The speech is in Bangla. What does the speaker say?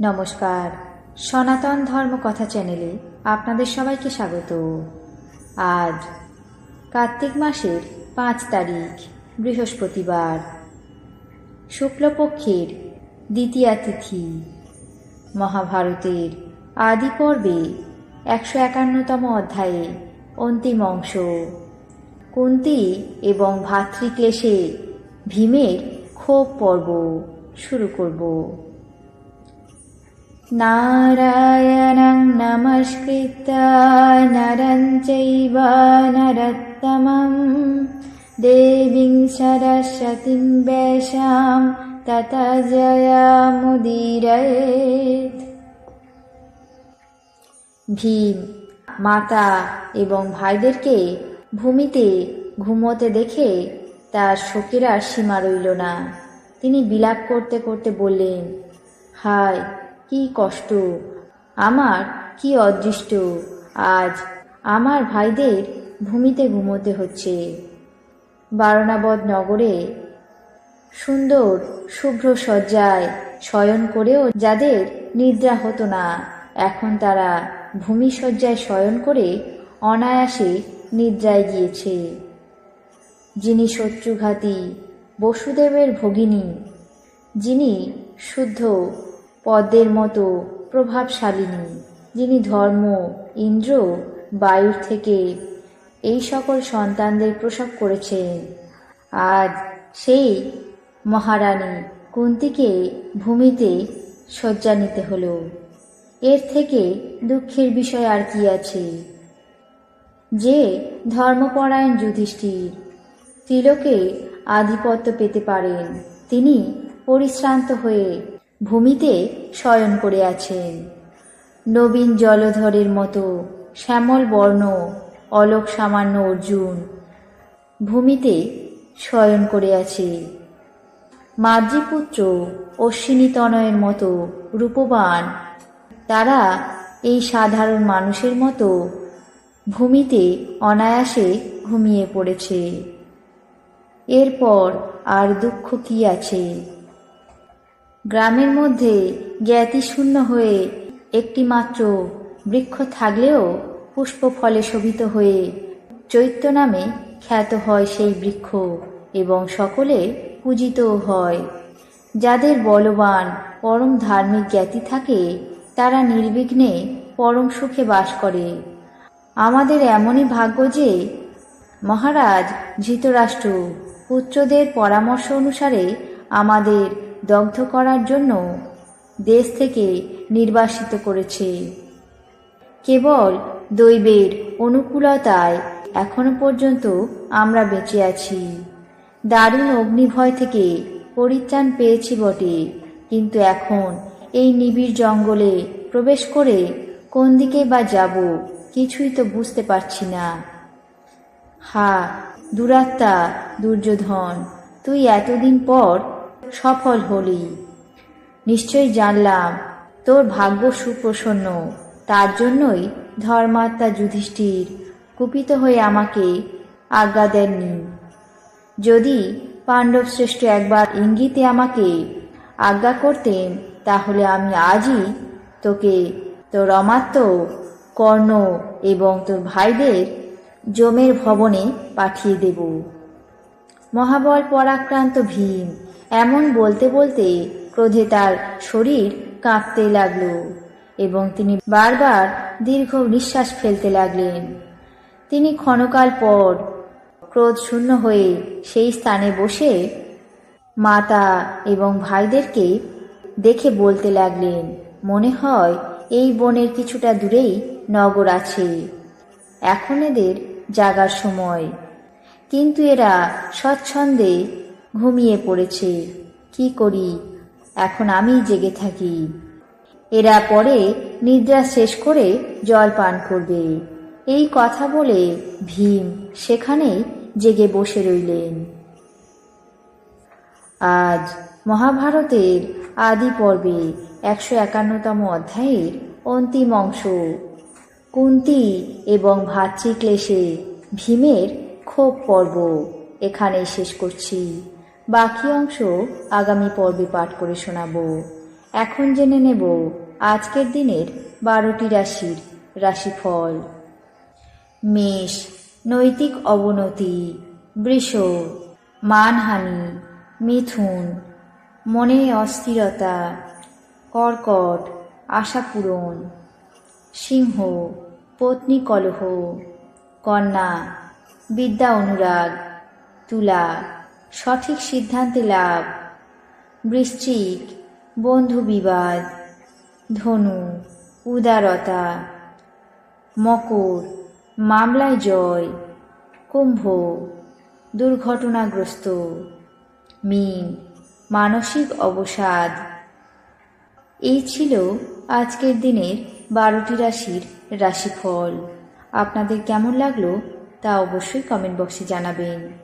নমস্কার। সনাতন ধর্ম কথা চ্যানেলে আপনাদের সবাইকে স্বাগত। আজ কার্তিক মাসের পাঁচ তারিখ, বৃহস্পতিবার। শুক্লপক্ষের দ্বিতীয়া তিথি। মহাভারতের আদি পর্বে একশো একান্নতম অধ্যায়ে অন্তিম অংশ। কুন্তি এবং ভাতৃক্লেশে ভীমের ক্ষোভ পর্ব শুরু করব। নারায়ণং নমস্কৃত্য নরং চৈব নরোত্তমं দেবীং সরস্বতীং বেশাম তত জয়ামুদীরয়েত ভীম মাতা এবং ভাইদেরকে ভূমিতে ঘুমোতে দেখে তার শোকের আর সীমা রইল না। তিনি বিলাপ করতে করতে বললেন, হায় কি কষ্ট। আমার কি অদৃষ্ট। আজ আমার ভাইদের ভূমিতে ঘুমোতে হচ্ছে। বারণাবদ নগরে সুন্দর শুভ্র সজ্জায় শয়ন করেও যাদের নিদ্রা হতো না, এখন তারা ভূমি শয্যায় শয়ন করে অনায়াসে নিদ্রায় গিয়েছে। যিনি শত্রুঘাতী, বসুদেবের ভগিনী, যিনি শুদ্ধ পদ্মের মতো প্রভাবশালিনী, যিনি ধর্ম, ইন্দ্র, বায়ুর থেকে এই সকল সন্তানদের প্রসব করেছেন আজ সেই মহারানী কুন্তিকে ভূমিতে শয্যা নিতে হলো। এর থেকে দুঃখের বিষয় আর কি আছে? যে ধর্মপরায়ণ যুধিষ্ঠির তিলকে আধিপত্য পেতে পারেন, তিনি পরিশ্রান্ত হয়ে ভূমিতে শয়ন করে আছেন। নবীন জলধরের মতো শ্যামল বর্ণ অলোক সামান্য অর্জুন ভূমিতে শয়ন করে আছে। মাতৃপুত্র অশ্বিনী তনয়ের মতো রূপবান। তারা এই সাধারণ মানুষের মতো ভূমিতে অনায়াসে ঘুমিয়ে পড়েছে। এরপর আর দুঃখ কি আছে? গ্রামের মধ্যে জ্ঞাতিশূন্য হয়ে একটি মাত্র বৃক্ষ থাকলেও পুষ্প ফলে শোভিত হয়ে চৈত্য নামে খ্যাত হয় সেই বৃক্ষ এবং সকলে পূজিতও হয়। যাদের বলবান পরম ধার্মিক জ্ঞাতি থাকে, তারা নির্বিঘ্নে পরম সুখে বাস করে। আমাদের এমনই ভাগ্য যে মহারাজ ধৃতরাষ্ট্র, পুত্রদের পরামর্শ অনুসারে আমাদের দগ্ধ করার জন্য দেশ থেকে নির্বাসিত করেছে। কেবল দৈবের অনুকূলতায় এখনও পর্যন্ত আমরা বেঁচে আছি। দারুণ অগ্নিভয় থেকে পরিত্রাণ পেয়েছি বটে, কিন্তু এখন এই নিবিড় জঙ্গলে প্রবেশ করে কোন দিকে বা যাব কিছুই তো বুঝতে পারছি না। হা দুরাত্মা, দুর্যোধন, তুই এতদিন পর সফল হলি। নিশ্চয়ই জানলাম, তোর ভাগ্য সুপ্রসন্ন। তার জন্যই ধর্মাত্মা যুধিষ্ঠির কুপিত হয়ে আমাকে আজ্ঞা দেননি। যদি পাণ্ডব শ্রেষ্ঠ একবার ইঙ্গিতে আমাকে আজ্ঞা করতেন, তাহলে আমি আজই তোকে, তোর অমাত্য কর্ণ এবং তোর ভাইদের জমের ভবনে পাঠিয়ে দেব। মহাবল পরাক্রান্ত ভীম এমন বলতে বলতে ক্রোধে তার শরীর কাঁপতে লাগল এবং তিনি বারবার দীর্ঘ নিঃশ্বাস ফেলতে লাগলেন। তিনি ক্ষণকাল পর ক্রোধ শূন্য হয়ে সেই স্থানে বসে মাতা এবং ভাইদেরকে দেখে বলতে লাগলেন, মনে হয় এই বনের কিছুটা দূরেই নগর আছে। এখন এদের জাগার সময়। কিন্তু এরা স্বচ্ছন্দে ঘুমিয়ে পড়েছে। কি করি? এখন আমি জেগে থাকি। এরা পরে নিদ্রা শেষ করে জল পান করবে। এই কথা বলে ভীম সেখানেই জেগে বসে রইলেন। আজ মহাভারতের আদি পর্বে একশো একান্নতম অধ্যায়ের অন্তিম অংশ। কুন্তি এবং ভাতৃক্লেশে ভীমের ক্ষোভ পর্ব এখানেই শেষ করছি। বাকি অংশ আগামী পর্বে পাঠ করে শোনাবো। এখন জেনে নেব আজকের দিনের বারোটি রাশির রাশিফল। মেষ, নৈতিক অবনতি, বৃষ, মানহানি, মিথুন, মনে অস্থিরতা, কর্কট, আশা পূরণ, সিংহ, পত্নী কলহ, কন্যা, বিদ্যা অনুরাগ, তুলা সঠিক সিদ্ধান্তে লাভ। বৃশ্চিক, বন্ধু বিবাদ, ধনু, উদারতা, মকর, মামলায় জয়, কুম্ভ, দুর্ঘটনাগ্রস্ত, মিন, মানসিক অবসাদ। এই ছিল আজকের দিনের বারোটি রাশির রাশিফল। আপনাদের কেমন লাগল তা অবশ্যই কমেন্ট বক্সে জানাবেন।